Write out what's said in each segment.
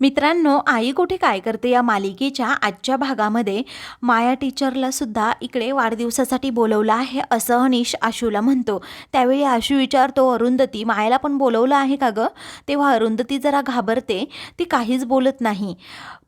मित्रांनो आई कुठे काय करते या मालिकेच्या आजच्या भागामध्ये? माया टीचरला सुद्धा इकडे वाढदिवसासाठी बोलवलं आहे असं हनीश आशूला म्हणतो. त्यावेळी आशू विचारतो अरुंधती मायाला पण बोलवलं आहे का गं? तेव्हा अरुंधती जरा घाबरते ती काहीच बोलत नाही.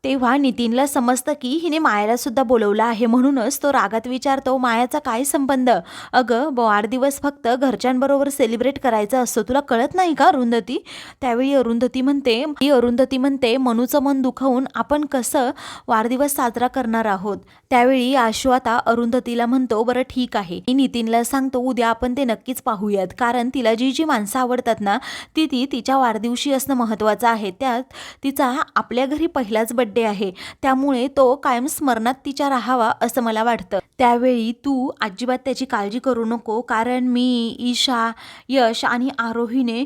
तेव्हा नितीनला समजतं की हिने मायाला सुद्धा बोलवलं आहे म्हणूनच तो रागात विचारतो मायाचा काय संबंध? अगं वाढदिवस फक्त घरच्यांबरोबर सेलिब्रेट करायचा असतो तुला कळत नाही का अरुंधती? त्यावेळी अरुंधती म्हणते ही अरुंधती म्हणते मनूचं मन दुखवून आपण कसं वाढदिवस साजरा करणार आहोत? त्यावेळी आशू आता अरुंधतीला म्हणतो बरं ठीक आहे. मी नितीनला सांगतो उद्या आपण ते नक्कीच पाहूयात. कारण तिला जी जी माणसं आवडतात ना ती ती तिच्या वाढदिवशी असणं महत्त्वाचं आहे. त्यात तिचा आपल्या घरी पहिलाच बड्डे आहे. त्यामुळे तो कायम स्मरणात तिच्या राहावा असं मला वाटतं. त्यावेळी तू अजिबात त्याची काळजी करू नको. कारण मी ईशा यश आणि आरोहीने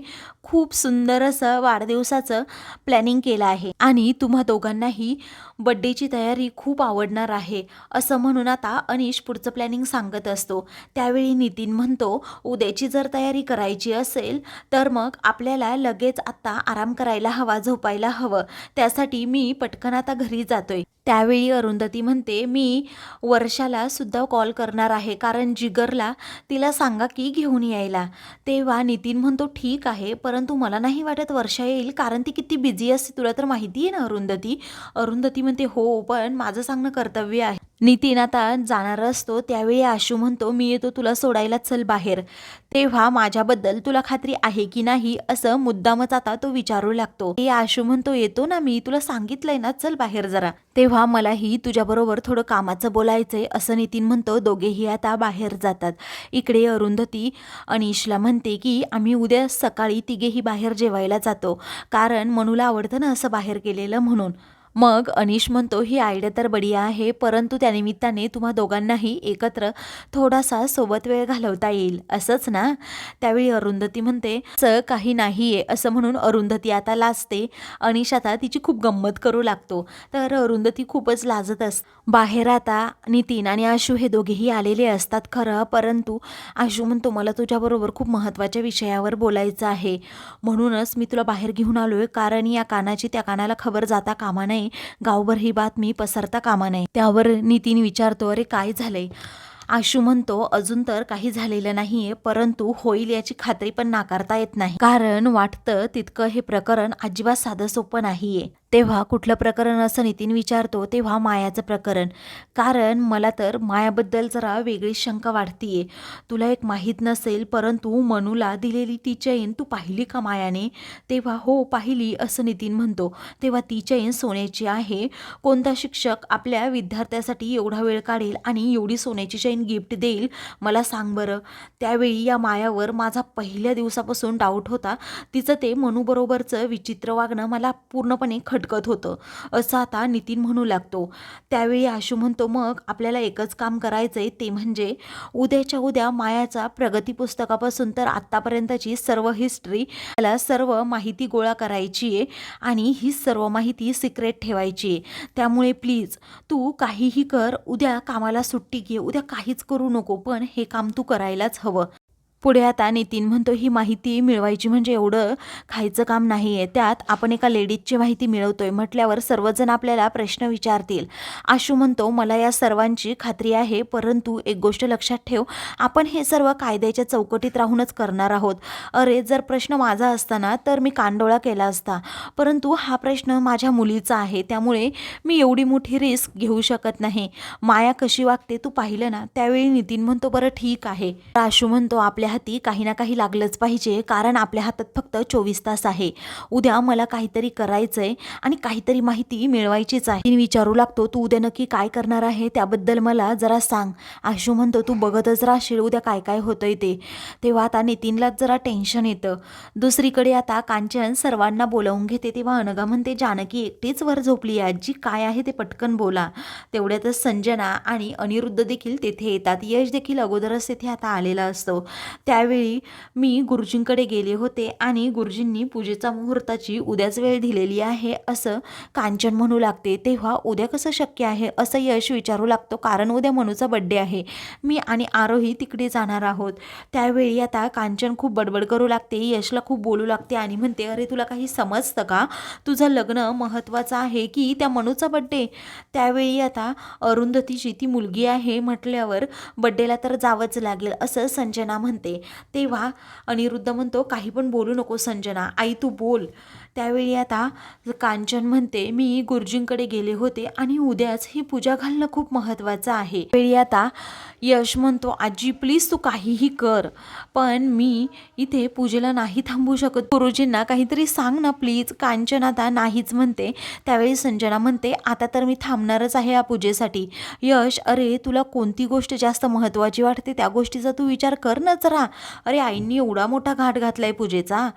खूप सुंदर असं वाढदिवसाचं प्लॅनिंग केलं आहे. आणि तुम्हा दोघांनाही बड्डेची तयारी खूप आवडणार आहे असं म्हणून आता अनिश पुढचं प्लॅनिंग सांगत असतो. त्यावेळी नितीन म्हणतो उद्याची जर तयारी करायची असेल तर मग आपल्याला लगेच आत्ता आराम करायला हवा झोपायला हवं. त्यासाठी मी पटकन आता घरी जातोय. त्यावेळी अरुंधती म्हणते मी वर्षाला सुद्धा कॉल करणार आहे कारण जिगरला तिला सांगा की घेऊन यायला. तेव्हा नितीन म्हणतो ठीक आहे परंतु मला नाही वाटत वर्षा येईल कारण ती किती बिझी असते तुला तर माहिती आहे ना अरुंधती? अरुंधती म्हणते हो पण माझं सांगणं कर्तव्य आहे. नितीन आता जाणार असतो त्यावेळी आशू म्हणतो मी येतो तुला सोडायला चल बाहेर. तेव्हा माझ्याबद्दल तुला खात्री आहे की नाही असं मुद्दामच आता तो विचारू लागतो. हे आशू म्हणतो येतो ना मी तुला सांगितलंय ना चल बाहेर जरा. तेव्हा मलाही तुझ्याबरोबर थोडं कामाचं बोलायचंय असं नितीन म्हणतो दोघेही आता बाहेर जातात. इकडे अरुंधती अनिशला म्हणते की आम्ही उद्या सकाळी तिघेही बाहेर जेवायला जातो. कारण मनूला आवडतं ना असं बाहेर गेलेलं म्हणून. मग अनिश म्हणतो ही आयडिया तर बढिया आहे परंतु त्यानिमित्ताने तुम्हा दोघांनाही एकत्र थोडासा सोबत वेळ घालवता येईल. असंच ना? त्यावेळी अरुंधती म्हणते असं काही नाही आहे असं म्हणून अरुंधती आता लाजते. अनिश आता तिची खूप गंमत करू लागतो. तर अरुंधती खूपच लाजत अस बाहेर आता नितीन आणि आशू हे दोघेही आलेले असतात खरं परंतु आशू म्हणतो मला तुझ्याबरोबर खूप महत्त्वाच्या विषयावर बोलायचं आहे. म्हणूनच मी तुला बाहेर घेऊन आलो आहे कारण या कानाची त्या कानाला खबर जाता कामा नये. गावभर ही बातमी पसरता कामा नये. त्यावर नितीन विचारतो अरे काय झालंय? आशू म्हणतो अजून तर काही झालेलं नाहीये परंतु होईल याची खात्री पण नाकारता येत नाही. कारण वाटतं तितकं हे प्रकरण अजिबात साधं सोपं नाहीये. तेव्हा कुठलं प्रकरण असं नितीन विचारतो तेव्हा मायाचं प्रकरण. कारण मला तर मायाबद्दल जरा वेगळी शंका वाढतीये तुला एक माहीत नसेल परंतु मनूला दिलेली ती चैन तू पाहिली का मायाने? तेव्हा हो पाहिली असं नितीन म्हणतो. तेव्हा ती चैन सोन्याची आहे. कोणता शिक्षक आपल्या विद्यार्थ्यासाठी एवढा वेळ काढेल आणि एवढी सोन्याची चैन गिफ्ट देईल? मला सांग बरं. त्यावेळी या मायावर माझा पहिल्या दिवसापासून डाऊट होता. तिचं ते मनूबरोबरचं विचित्र वागणं मला पूर्णपणे खट खटकत होतं. असं आता नितीन म्हणू लागतो. त्यावेळी आशू म्हणतो मग आपल्याला एकच काम करायचं आहे ते म्हणजे उद्याच्या उद्या मायाचा प्रगती पुस्तकापासून तर आत्तापर्यंतची सर्व हिस्ट्री त्याला सर्व माहिती गोळा करायची आहे आणि ही सर्व माहिती सिक्रेट ठेवायची आहे. त्यामुळे प्लीज तू काहीही कर उद्या कामाला सुट्टी घे उद्या काहीच करू नको पण हे काम तू करायलाच हवं. पुढे आता नितीन म्हणतो ही माहिती मिळवायची म्हणजे एवढं खायचं काम नाही आहे त्यात आपण एका लेडीजची माहिती मिळवतोय म्हटल्यावर सर्वजण आपल्याला प्रश्न विचारतील. आशू म्हणतो मला या सर्वांची खात्री आहे परंतु एक गोष्ट लक्षात ठेव आपण हे सर्व कायद्याच्या चौकटीत राहूनच करणार आहोत. अरे जर प्रश्न माझा असताना तर मी कांडोळा केला असता. परंतु हा प्रश्न माझ्या मुलीचा आहे त्यामुळे मी एवढी मोठी रिस्क घेऊ शकत नाही. माया कशी वागते तू पाहिलं ना त्यावेळी नितीन म्हणतो बरं ठीक आहे. आशू म्हणतो आपल्या हाती काही ना काही लागलंच पाहिजे कारण आपल्या हातात फक्त चोवीस तास आहे. उद्या मला काहीतरी करायचं आहे आणि काहीतरी माहिती मिळवायचीच आहे. विचारू लागतो तू उद्या नक्की काय करणार आहे त्याबद्दल मला जरा सांग. आशू म्हणतो तू बघतच राहशील उद्या काय काय होतंय ते. तेव्हा आता नितीनलाच जरा टेन्शन येतं. दुसरीकडे आता कांचन सर्वांना बोलावून घेते तेव्हा अनगा म्हणते जानकी एकटीच वर झोपली आहे आजी काय आहे ते पटकन बोला. तेवढ्यातच संजना आणि अनिरुद्ध देखील तेथे येतात. यश देखील अगोदरच तेथे आता आलेला असतो. त्यावेळी मी गुरुजींकडे गेले होते आणि गुरुजींनी पूजेचा मुहूर्ताची उद्याच वेळ दिलेली आहे असं कांचन म्हणू लागते. तेव्हा उद्या कसं शक्य आहे असं यश विचारू लागतो. कारण उद्या मनूचा बड्डे आहे. मी आणि आरोही तिकडे जाणार आहोत. त्यावेळी आता कांचन खूप बडबड करू लागते. यशला खूप बोलू लागते आणि म्हणते अरे तुला काही समजतं का? तुझं लग्न महत्त्वाचं आहे की त्या मनूचा बड्डे त्यावेळी आता अरुंधतीची ती मुलगी आहे म्हटल्यावर बड्डेला तर जावंच लागेल असं संजना म्हणते. तेव्हा अनिरुद्ध म्हणतो काही पण बोलू नको संजना आई तू बोल. त्यावेळी आता कांचन म्हणते मी गुरुजींकडे गेले होते आणि उद्याच ही पूजा घालणं खूप महत्त्वाचं आहे. वेळी आता यश म्हणतो आजी प्लीज तू काहीही कर पण मी इथे पूजेला नाही थांबू शकत. गुरुजींना काहीतरी सांग ना प्लीज कांचन आता नाहीच म्हणते. त्यावेळी संजना म्हणते आता तर मी थांबणारच आहे या पूजेसाठी. यश अरे तुला कोणती गोष्ट जास्त महत्त्वाची वाटते त्या गोष्टीचा तू विचार कर ना जरा. अरे आईंनी एवढा मोठा घाट घातलाय पूजेचा.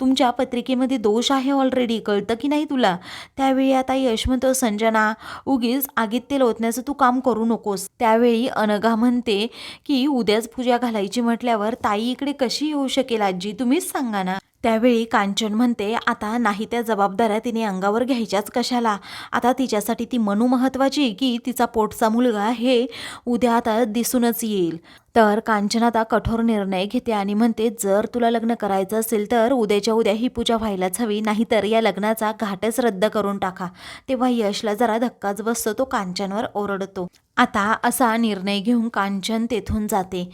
तुमच्या पत्रिकेमध्ये दोष आहे ऑलरेडी कळतं की नाही तुला? त्यावेळी आता यश म्हणतो संजना उगीच आगीत तेल ओतण्याचं तू काम करू नकोस. त्यावेळी अनघा म्हणते की उद्याच पूजा घालायची म्हटल्यावर ताई इकडे कशी येऊ शकेल आजी? तुम्हीच सांगा ना. त्यावेळी कांचन म्हणते आता नाही त्या जबाबदाऱ्या तिने अंगावर घ्यायच्याच कशाला? आता तिच्यासाठी ती मनू महत्वाची की तिचा पोटचा मुलगा हे उद्या आता दिसूनच येईल. तर कांचन आता कठोर निर्णय घेते आणि म्हणते जर तुला लग्न करायचं असेल तर उद्याच्या उद्या ही पूजा व्हायलाच हवी नाहीतर या लग्नाचा घाटच रद्द करून टाका. तेव्हा यशला जरा धक्काच बसतो तो कांचनवर ओरडतो. आता असा निर्णय घेऊन कांचन तेथून जाते.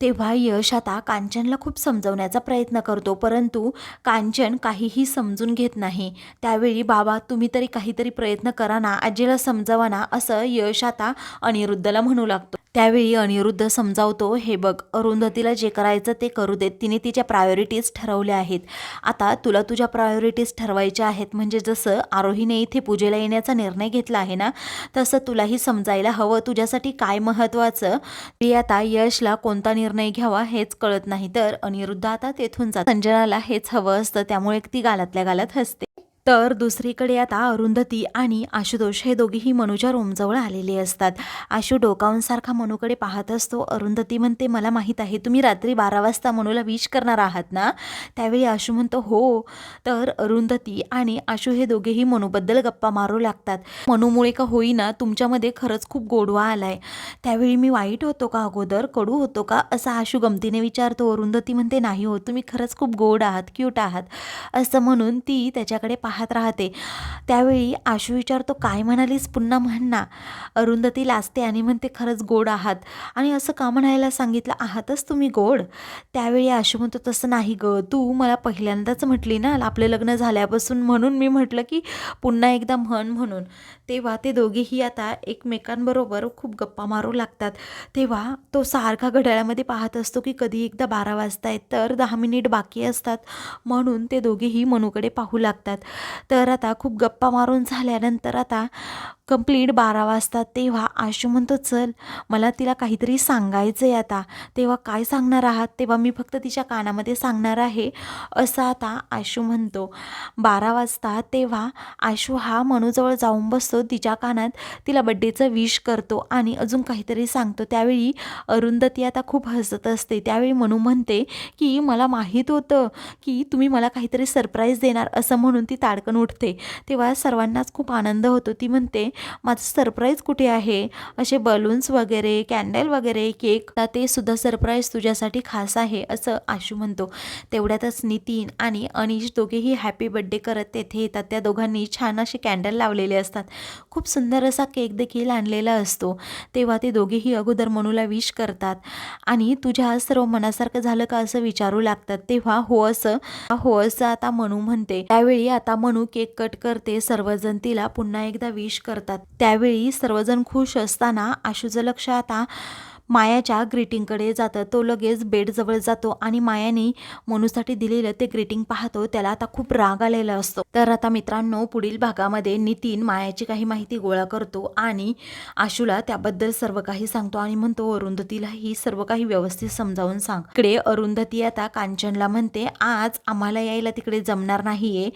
तेव्हा यश आता कांचनला खूप समजवण्याचा प्रयत्न करतो परंतु कांचन काहीही समजून घेत नाही. त्यावेळी बाबा तुम्ही तरी काहीतरी प्रयत्न करा ना आजीला समजावा ना असं यश आता अनिरुद्धला म्हणू लागतो. त्यावेळी अनिरुद्ध समजावतो हे बघ अरुंधतीला जे करायचं ते करू देत तिने तिच्या प्रायोरिटीज ठरवल्या आहेत. आता तुला तुझ्या प्रायोरिटीज ठरवायच्या आहेत. म्हणजे जसं आरोहीने इथे पूजेला येण्याचा निर्णय घेतला आहे ना तसं तुलाही समजायला हवं. तुझ्यासाठी काय महत्त्वाचं ते आता यशला कोणता निर्णय घ्यावा हेच कळत नाही. तर अनिरुद्ध आता तेथून जात. संजनाला हेच हवं असतं. त्यामुळे ती गालातल्या गालात हसते. तर दुसरीकडे आता अरुंधती आणि आशुतोष हे दोघेही मनूच्या रूमजवळ आलेले असतात. आशू डोकावूनसारखा मनूकडे पाहत असतो. अरुंधती म्हणते मला माहीत आहे तुम्ही रात्री बारा वाजता मनूला विश करणार आहात ना? त्यावेळी आशू म्हणतो हो. तर अरुंधती आणि आशू हे दोघेही मनूबद्दल गप्पा मारू लागतात. मनूमुळे का होईना तुमच्यामध्ये खरंच खूप गोडवा आलाय. त्यावेळी मी वाईट होतो का अगोदर? कडू होतो का? असा आशू गमतीने विचारतो. अरुंधती म्हणते नाही हो तुम्ही खरंच खूप गोड आहात क्यूट आहात. असं म्हणून ती त्याच्याकडे पाह पाहत राहते. त्यावेळी आशू विचारतो काय म्हणालीस? पुन्हा म्हण ना. अरुंधती लाजते आणि म्हणते खरंच गोड आहात. आणि असं का म्हणायला सांगितलं? आहातच तुम्ही गोड. त्यावेळी आशू म्हणतो तसं नाही ग. तू मला पहिल्यांदाच म्हटली ना आपलं लग्न झाल्यापासून म्हणून मी म्हटलं की पुन्हा एकदा म्हण म्हणून. तेव्हा ते दोघेही आता एकमेकांबरोबर खूप गप्पा मारू लागतात. तेव्हा तो सारखा घड्याळामध्ये पाहत असतो की कधी एकदा बारा वाजता आहेत तर दहा मिनिट बाकी असतात म्हणून ते दोघेही मनूकडे पाहू लागतात. तर आता खूप गप्पा मारून झाल्यानंतर आता कंप्लीट बारा वाजता तेव्हा आशू म्हणतो चल मला तिला काहीतरी सांगायचं आहे आता. तेव्हा काय सांगणार आहात? तेव्हा मी फक्त तिच्या कानामध्ये सांगणार आहे. असं आता आशू म्हणतो. बारा वाजता तेव्हा आशू हा मनूजवळ जाऊन बसतो. तिच्या कानात तिला बड्डेचं विश करतो आणि अजून काहीतरी सांगतो. त्यावेळी अरुंधती आता खूप हसत असते. त्यावेळी मनू म्हणते की मला माहीत होतं की तुम्ही मला काहीतरी सरप्राईज देणार. असं म्हणून ती ता ताडकन उठते. तेव्हा सर्वांनाच खूप आनंद होतो. ती म्हणते माझं सरप्राईज कुठे आहे? असे बलून्स वगैरे कॅन्डल वगैरे केक ते सुद्धा सरप्राईज तुझ्यासाठी खास आहे असं आशू म्हणतो. तेवढ्यातच नितीन आणि अनिश दोघेही हॅपी बड्डे करत तेथे येतात. त्या दोघांनी छान असे कॅन्डल लावलेले असतात. खूप सुंदर असा केक देखील आणलेला असतो. तेव्हा ते दोघेही अगोदर मनूला विश करतात. आणि तुझ्या सर्व मनासारखं झालं का असं विचारू लागतात? तेव्हा हो असं हो असं आता मनू म्हणते. त्यावेळी आता मनू केक कट करते सर्वजण तिला पुन्हा एकदा विश करतात. त्यावेळी सर्वजण खुश असताना आशूचं लक्ष आता मायाच्या ग्रीटिंगकडे जातं. तो लगेच बेडजवळ जातो आणि मायाने मनूसाठी दिलेलं ते ग्रीटिंग पाहतो. त्याला आता खूप राग आलेला असतो. तर आता मित्रांनो पुढील भागामध्ये नितीन मायाची काही माहिती गोळा करतो आणि आशूला त्याबद्दल सर्व काही सांगतो आणि म्हणतो अरुंधतीला ही सर्व काही व्यवस्थित समजावून सांग. इकडे अरुंधती आता कांचनला म्हणते आज आम्हाला यायला तिकडे जमणार नाहीये.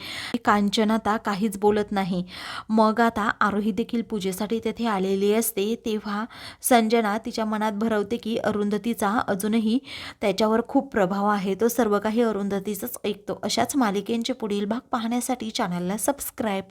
कांचन आता काहीच बोलत नाही. मग आता आरोही देखील पूजेसाठी तेथे आलेली असते. तेव्हा संजना तिच्या मनात भरवते की अरुंधतीचा अजूनही त्याच्यावर खूप प्रभाव आहे. तो सर्व काही अरुंधतीचंच ऐकतो. अशाच मालिकेंचे पुढील भाग पाहण्यासाठी चॅनलला सबस्क्राईब